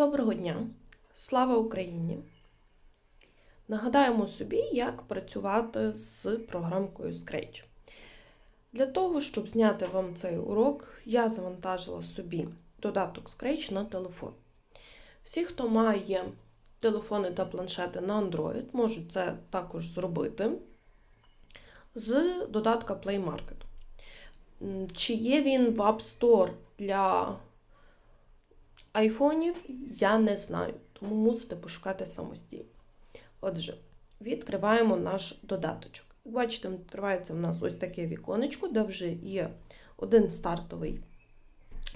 Доброго дня! Слава Україні! Нагадаємо собі, як працювати з програмкою Scratch. Для того, щоб зняти вам цей урок, я завантажила собі додаток Scratch на телефон. Всі, хто має телефони та планшети на Android, можуть це також зробити з додатка Play Market. Чи є він в App Store для айфонів, я не знаю, тому мусите пошукати самостійно. Отже, відкриваємо наш додаточок. Як бачите, відкривається в нас ось таке віконечко, де вже є один стартовий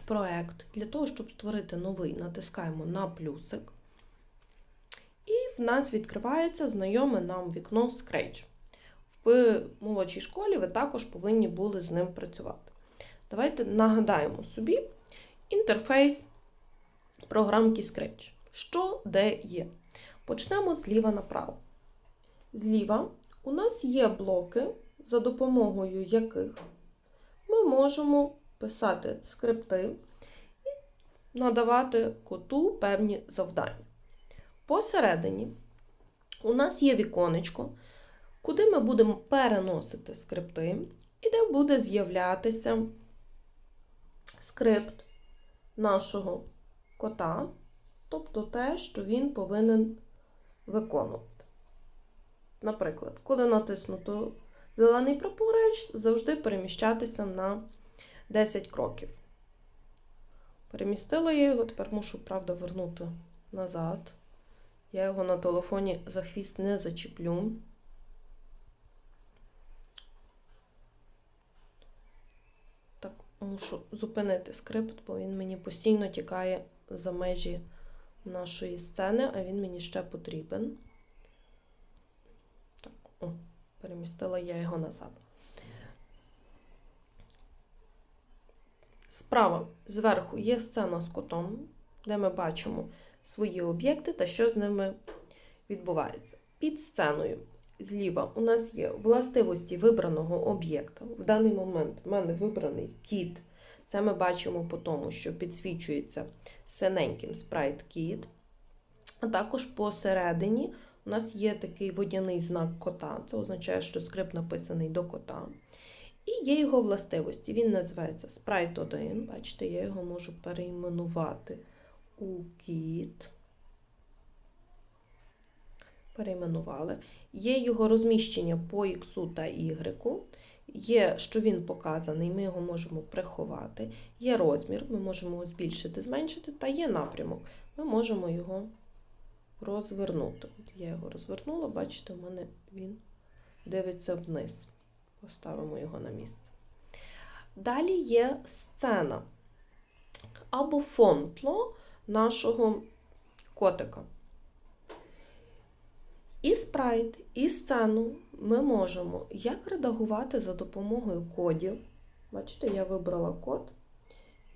проект. Для того, щоб створити новий, натискаємо на плюсик. І в нас відкривається знайоме нам вікно Scratch. В молодшій школі ви також повинні були з ним працювати. Давайте нагадаємо собі інтерфейс програмки Scratch. Що де є? Почнемо зліва направо. Зліва у нас є блоки, за допомогою яких ми можемо писати скрипти і надавати коту певні завдання. Посередині у нас є віконечко, куди ми будемо переносити скрипти, і де буде з'являтися скрипт нашого кота, тобто те, що він повинен виконувати. Наприклад, коли натиснуто зелений прапорець, завжди переміщатися на 10 кроків. Перемістила я його, тепер мушу, правда, вернути назад. Я його на телефоні за хвіст не зачіплю. Так, мушу зупинити скрипт, бо він мені постійно тікає за межі нашої сцени, а він мені ще потрібен. Так, о, перемістила я його назад. Справа зверху є сцена з котом, де ми бачимо свої об'єкти та що з ними відбувається. Під сценою зліва у нас є властивості вибраного об'єкта. В даний момент в мене вибраний кіт. Це ми бачимо по тому, що підсвічується синеньким спрайт кіт. А також посередині у нас є такий водяний знак кота. Це означає, що скрипт написаний до кота. І є його властивості. Він називається Sprite 1. Бачите, я його можу перейменувати у кіт. Перейменували. Є його розміщення по X та Y. Є, що він показаний, ми його можемо приховати. Є розмір, ми можемо його збільшити, зменшити, та є напрямок. Ми можемо його розвернути. От я його розвернула, бачите, у мене він дивиться вниз. Поставимо його на місце. Далі є сцена або фон нашого котика. І спрайт, і сцену ми можемо як редагувати за допомогою кодів. Бачите, я вибрала код,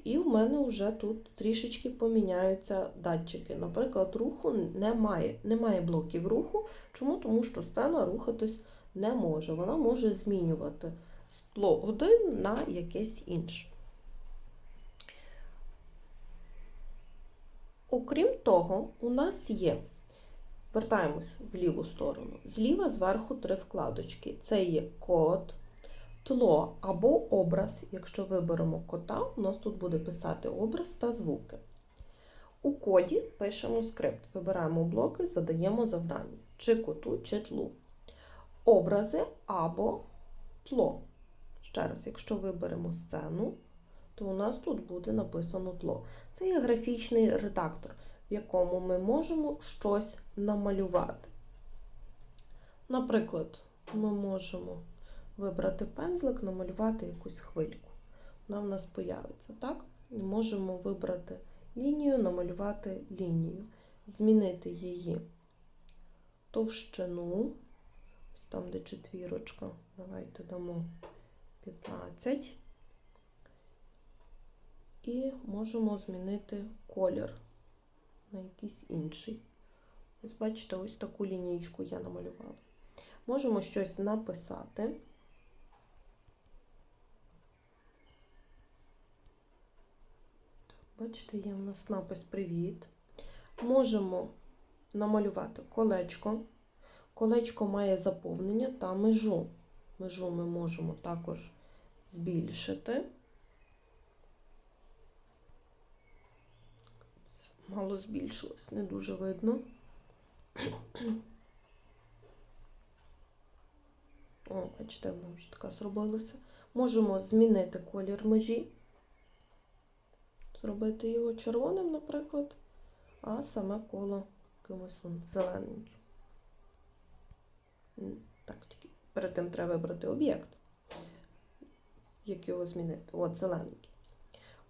і в мене вже тут трішечки поміняються датчики. Наприклад, руху немає, немає блоків руху. Чому? Тому що сцена рухатись не може. Вона може змінювати стло один на якесь інше. Окрім того, у нас є, вертаємось в ліву сторону, зліва зверху три вкладочки. Це є код, тло або образ. Якщо виберемо кота, у нас тут буде писати образ та звуки. У коді пишемо скрипт, вибираємо блоки, задаємо завдання, чи коту, чи тлу. Образи або тло. Ще раз, якщо виберемо сцену, то у нас тут буде написано тло. Це є графічний редактор, в якому ми можемо щось намалювати. Наприклад, ми можемо вибрати пензлик, намалювати якусь хвильку. Вона в нас появиться, так? І можемо вибрати лінію, намалювати лінію, змінити її товщину. Ось там, де четвірочка, давайте дамо 15. І можемо змінити колір на якийсь інший. Ось бачите, ось таку лінійку я намалювала. Можемо щось написати. Бачите, є у нас напис Привіт. можемо намалювати колечко. Колечко має заповнення та межу. Межу ми можемо також збільшити. Мало збільшилось, не дуже видно. О, бачите, воно вже така зробилося. Можемо змінити колір межі, зробити його червоним, наприклад, а саме коло якимось зелененьким. Так, тільки перед тим треба вибрати об'єкт, як його змінити. От, зелененький.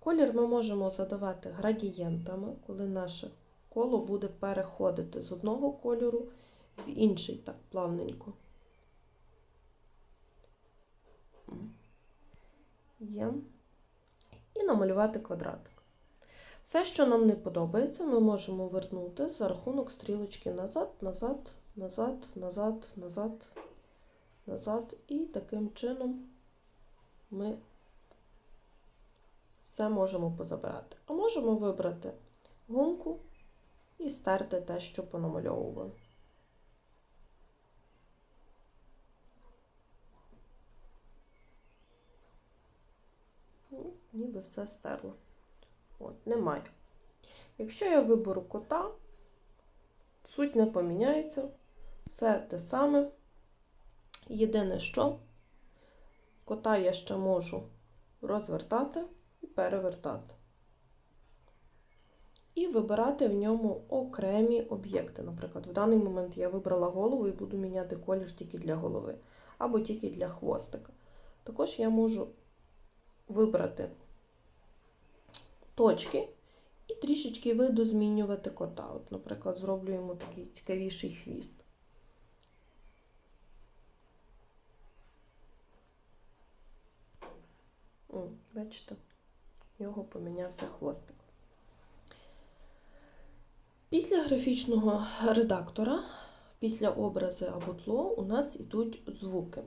Колір ми можемо задавати градієнтами, коли наше коло буде переходити з одного кольору в інший так плавненько. Є. І намалювати квадратик. Все, що нам не подобається, ми можемо вернути за рахунок стрілочки назад, назад, назад, назад, назад, назад. І таким чином ми все можемо позабирати. А можемо вибрати гумку і стерти те, що понамальовували. Ну, ніби все стерло. От, немає. Якщо я виберу кота, суть не поміняється. Все те саме. Єдине, що кота я ще можу розвертати перевертати. І вибирати в ньому окремі об'єкти. Наприклад, в даний момент я вибрала голову і буду міняти колір тільки для голови, або тільки для хвостика. Також я можу вибрати точки і трішечки виду змінювати кота. От, наприклад, зроблю йому такий цікавіший хвіст. Бачите, в нього помінявся хвостик. Після графічного редактора, після образи або тло, у нас йдуть звуки.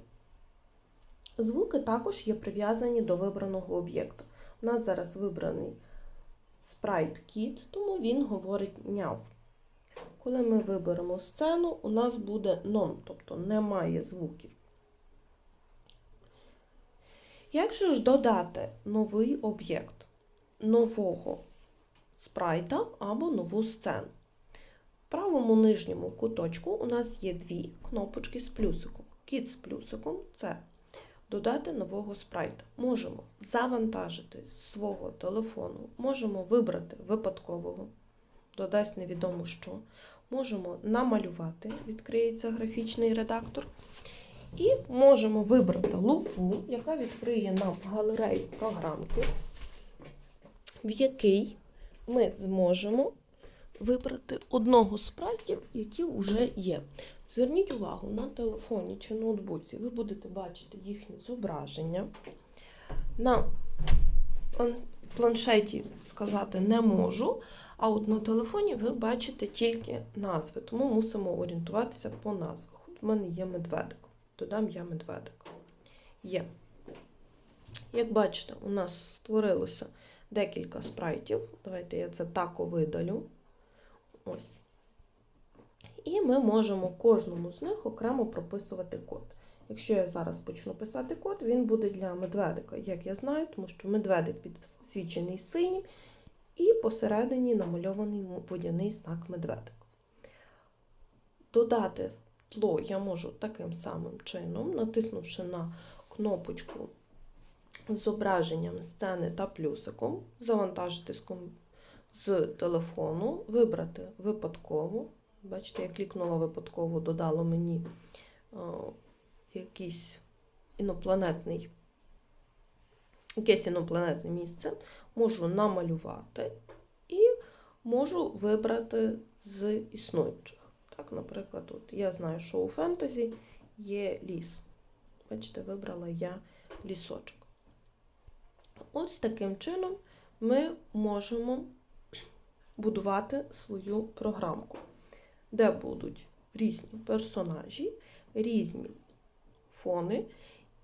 Звуки також є прив'язані до вибраного об'єкту. У нас зараз вибраний спрайт кіт, тому він говорить няв. Коли ми виберемо сцену, у нас буде нон, тобто немає звуків. Як же ж додати новий об'єкт нового спрайта або нову сцену? В правому нижньому куточку у нас є дві кнопочки з плюсиком. Кіт з плюсиком це додати нового спрайта. Можемо завантажити свого телефону, можемо вибрати випадкового, додасть невідомо що. Можемо намалювати, відкриється графічний редактор. І можемо вибрати лупу, яка відкриє нам галерею програмки, в якій ми зможемо вибрати одного з спрайтів, які вже є. Зверніть увагу, на телефоні чи ноутбуці ви будете бачити їхнє зображення. На планшеті сказати не можу, а от на телефоні ви бачите тільки назви, тому мусимо орієнтуватися по назвах. От в мене є медведик. Додам я медведик. Є. Як бачите, у нас створилося декілька спрайтів. Давайте я це тако видалю. Ось. І ми можемо кожному з них окремо прописувати код. Якщо я зараз почну писати код, він буде для медведика, як я знаю, тому що медведик підсвічений синім, і посередині намальований водяний знак медведик. Додати тло я можу таким самим чином, натиснувши на кнопочку з зображенням сцени та плюсиком, завантажити з телефону, вибрати випадково. Бачите, я клікнула випадково, додало мені о, якийсь інопланетний, якесь інопланетне місце. Можу намалювати і можу вибрати з існуючих. Так, наприклад, от я знаю, що у фентезі є ліс. Бачите, вибрала я лісочок. Ось таким чином ми можемо будувати свою програмку, де будуть різні персонажі, різні фони,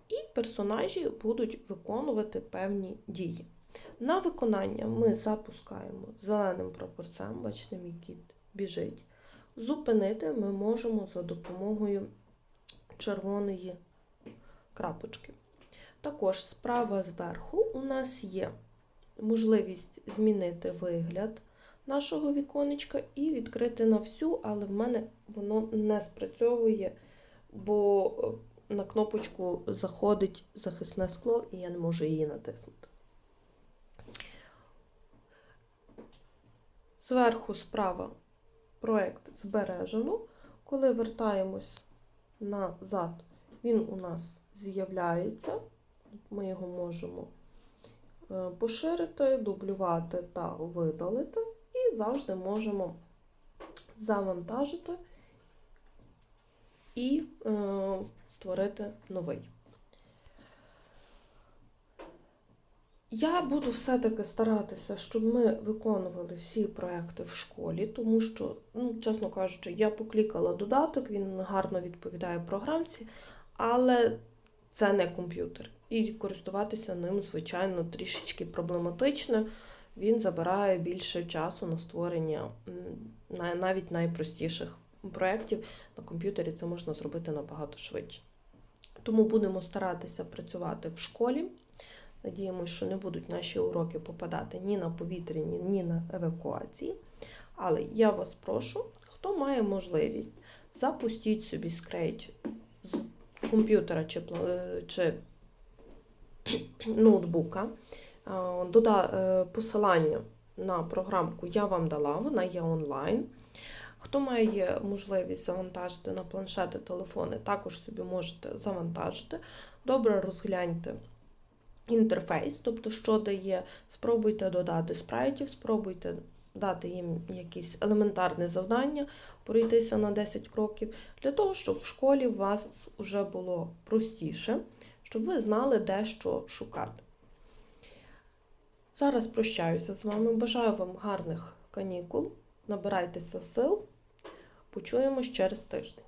і персонажі будуть виконувати певні дії. На виконання ми запускаємо зеленим прапорцем, бачите, мій кіт біжить. Зупинити ми можемо за допомогою червоної крапочки. Також справа зверху у нас є можливість змінити вигляд нашого віконечка і відкрити на всю, але в мене воно не спрацьовує, бо е, на кнопочку заходить захисне скло, і я не можу її натиснути. Зверху справа проект збережено. Коли вертаємось назад, він у нас з'являється. Ми його можемо е, поширити, дублювати та видалити. І завжди можемо завантажити і е, створити новий. Я буду все-таки старатися, щоб ми виконували всі проекти в школі, тому що, ну, чесно кажучи, я поклікала додаток, він гарно відповідає програмці, але це не комп'ютер. І користуватися ним, звичайно, трішечки проблематично. Він забирає більше часу на створення на- навіть найпростіших проєктів. На комп'ютері це можна зробити набагато швидше. Тому будемо старатися працювати в школі. Надіємося, що не будуть наші уроки попадати ні на повітряні, ні на евакуації. Але я вас прошу, хто має можливість, запустіть собі Scratch з комп'ютера чи, е, чи ноутбука. Дода е, посилання на програмку я вам дала, вона є онлайн. Хто має можливість завантажити на планшети, телефони, також собі можете завантажити. Добре розгляньте інтерфейс, тобто, що дає, спробуйте додати спрайтів, спробуйте дати їм якісь елементарне завдання, пройтися на 10 кроків, для того, щоб в школі у вас вже було простіше, щоб ви знали, де що шукати. Зараз прощаюся з вами. Бажаю вам гарних канікул. Набирайтеся сил. Почуємось через тиждень.